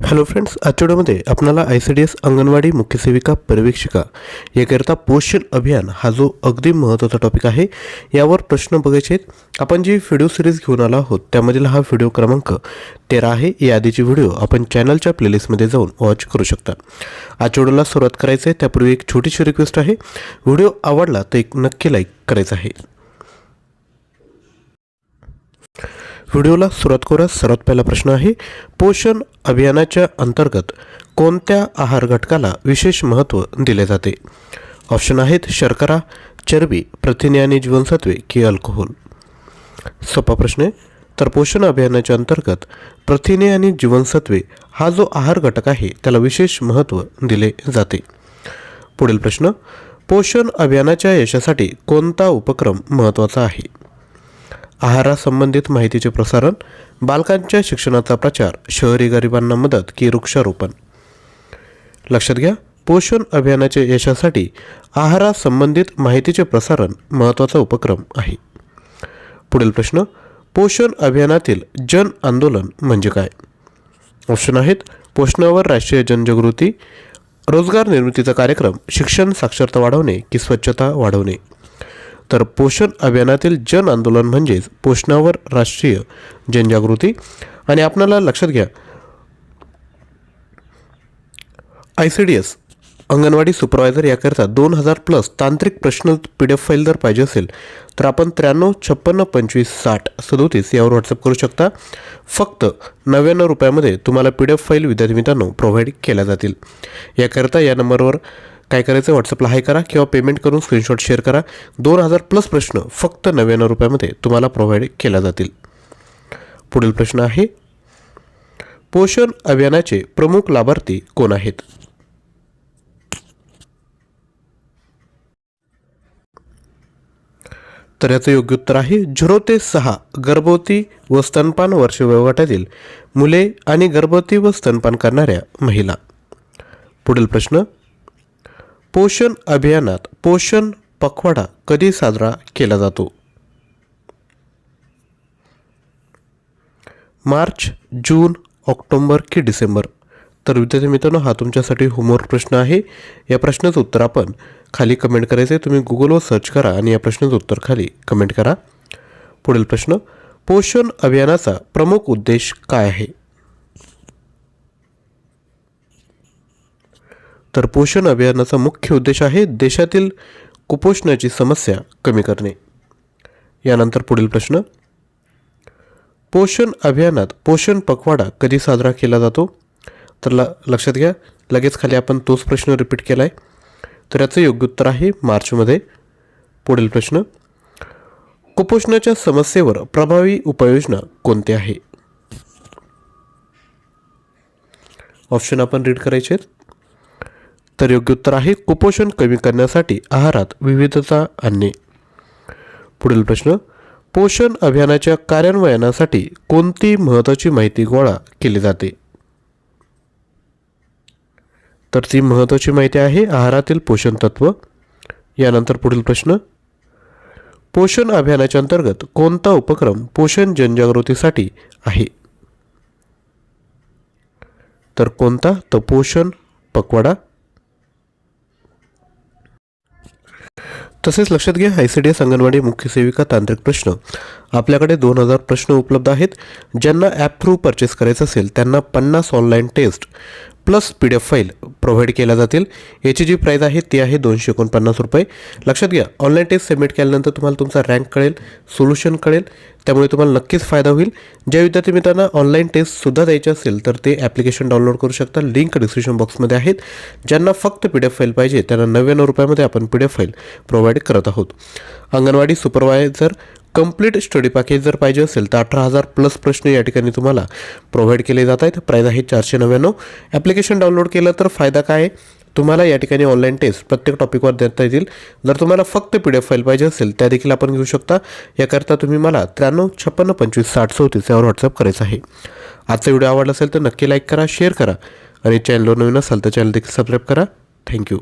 Hello friends आजच्या व्हिडिओमध्ये आपल्याला I C D S anganwadi मुख्य सेविका पर्यवेक्षिका याकरिता पोषण अभियान हा जो अगदी महत्त्वाचा टॉपिक आहे यावर प्रश्न बघायचे आहेत. आपण जी व्हिडिओ सिरीज घेऊन आलो आहोत त्यामधील हा व्हिडिओ क्रमांक तेरा आहे. या आधीची व्हिडिओ आपण चॅनलच्या प्लेलिस्टमध्ये जाऊन वॉच करू शकता. आजच्या व्हिडिओला सुरुवात करायचं आहे त्यापूर्वी एक छोटीशी रिक्वेस्ट आहे. व्हिडिओ आवडला तर एक नक्की लाईक करायचं आहे. व्हिडिओला सुरुवात करूया. सर्वात पहिला प्रश्न आहे पोषण अभियानाच्या अंतर्गत कोणत्या आहार घटकाला विशेष महत्त्व दिले जाते? ऑप्शन आहेत शर्करा चरबी प्रथिने आणि जीवनसत्वे की अल्कोहोल. सोपा प्रश्न आहे. तर पोषण अभियानाच्या अंतर्गत प्रथिने आणि जीवनसत्वे हा जो आहार घटक आहे त्याला विशेष महत्त्व दिले जाते. पुढील प्रश्न पोषण अभियानाच्या यशासाठी कोणता उपक्रम महत्त्वाचा आहे? आहारासंबंधित माहितीचे प्रसारण बालकांच्या शिक्षणाचा प्रचार शहरी गरिबांना मदत की वृक्षारोपण. लक्षात घ्या पोषण अभियानाच्या यशासाठी आहारासंबंधित माहितीचे प्रसारण महत्त्वाचा उपक्रम आहे. पुढील प्रश्न पोषण अभियानातील जन आंदोलन म्हणजे काय? ऑप्शन आहेत पोषणावर राष्ट्रीय जनजागृती रोजगार निर्मितीचा कार्यक्रम शिक्षण साक्षरता वाढवणे की स्वच्छता वाढवणे. तर पोषण अभियानातील जन आंदोलन म्हणजेच पोषणावर राष्ट्रीय जनजागृती. आणि आपणाला लक्षात घ्या I C D S anganwadi supervisor याकरिता दोन हजार प्लस तांत्रिक प्रश्न पी डी एफ फाईल जर पाहिजे असेल तर आपण त्र्याण्णव छप्पन्न पंचवीस साठ सदोतीस यावर व्हॉट्सअप करू शकता. फक्त नव्याण्णव रुपयामध्ये तुम्हाला पी डी एफ फाईल विद्यार्थी मित्रांनो प्रोव्हाइड केल्या जातील. याकरिता या नंबरवर काय करायचं? व्हॉट्सअपला हाय करा किंवा पेमेंट करून स्क्रीनशॉट शेअर करा. दोन हजार प्लस प्रश्न फक्त नव्याण्णव रुपयामध्ये तुम्हाला प्रोव्हाइड केल्या जातील. पुढील प्रश्न आहे पोषण अभियानाचे प्रमुख लाभार्थी कोण आहेत? तर याचं योग्य उत्तर आहे झिरो ते सहा गर्भवती व स्तनपान वर्ष वयोगटातील मुले आणि गर्भवती व स्तनपान करणाऱ्या महिला. पुढील प्रश्न पोषण अभियानात पोषण पखवाडा कधी साजरा केला जातो? मार्च जून ऑक्टोंबर की डिसेंबर? तर विद्यार्थी मित्रांनो हा तुमच्यासाठी होमवर्क प्रश्न आहे. या प्रश्नाचं उत्तर आपण खाली कमेंट करायचं आहे तुम्ही गुगलवर सर्च करा आणि या प्रश्नाचं उत्तर खाली कमेंट करा. पुढील प्रश्न पोषण अभियानाचा प्रमुख उद्देश काय आहे? तर पोषण अभियानाचा मुख्य उद्देश आहे देशातील कुपोषणाची समस्या कमी करणे. यानंतर पुढील प्रश्न. पोषण अभियानात पोषण पखवाडा कधी साजरा केला जातो? तर ल लक्षात घ्या. लगेच खाली आपण तोच प्रश्न रिपीट केला आहे तर याचं योग्य उत्तर आहे मार्चमध्ये. पुढील प्रश्न. कुपोषणाच्या समस्येवर प्रभावी उपाययोजना कोणती आहे? ऑप्शन आपण रीड करायचे आहेत तर योग्य उत्तर आहे कुपोषण कमी करण्यासाठी आहारात विविधता आणणे. पुढील प्रश्न पोषण अभियानाच्या कार्यान्वयनासाठी कोणती महत्त्वाची माहिती गोळा केली जाते? तर ती महत्त्वाची माहिती आहे आहारातील पोषण तत्व. यानंतर पुढील प्रश्न पोषण अभियानाच्या अंतर्गत कोणता उपक्रम पोषण जनजागृतीसाठी आहे? तर कोणता? तर पोषण पकवाडा. तसेच लक्षात घ्या I C D S anganwadi मुख्य सेविका तांत्रिक प्रश्न. आपल्याकडे दोन हजार प्रश्न उपलब्ध आहेत. ज्यांना ॲप थ्रू परचेस करायचं असेल त्यांना पन्नास online test plus P D F file provide केल्या जातील. याची जी प्राईज आहे ती आहे दोनशे एकोणपन्नास रुपये. लक्षात घ्या ऑनलाईन टेस्ट सबमिट केल्यानंतर तुम्हाला तुमचा रँक कळेल सोल्युशन कळेल त्यामुळे तुम्हाला नक्कीच फायदा होईल. ज्या विद्यार्थी मित्रांना ऑनलाईन टेस्टसुद्धा द्यायची असेल तर ते ॲप्लिकेशन डाउनलोड करू शकता. लिंक डिस्क्रिप्शन बॉक्समध्ये आहेत. ज्यांना फक्त पी डी एफ फाईल पाहिजे त्यांना नव्याण्णव रुपयामध्ये आपण P D F file provide करत आहोत. Anganwadi supervisor complete study package जर पाहिजे असेल तर अठरा हजार प्लस प्रश्न या ठिकाणी तुम्हाला प्रोव्हाइड केले जात आहेत. प्राईज आहे चारशे नव्याण्णव. ॲप्लिकेशन डाउनलोड केलं तर फायदा काय आहे? तुम्हाला या ठिकाणी ऑनलाईन टेस्ट प्रत्येक टॉपिकवर देता येतील. जर तुम्हाला फक्त पी डी एफ फाईल पाहिजे असेल त्या देखील आपण घेऊ शकता. याकरता तुम्ही मला त्र्याण्णव छप्पन्न पंचवीस साठ चौतीस यावर व्हॉट्सअप करायचं आहे. आजचा व्हिडिओ आवडला असेल तर नक्की लाईक करा शेअर करा. आणि चॅनलवर नवीन असाल तर चॅनल देखील सबस्क्राईब करा. थँक्यू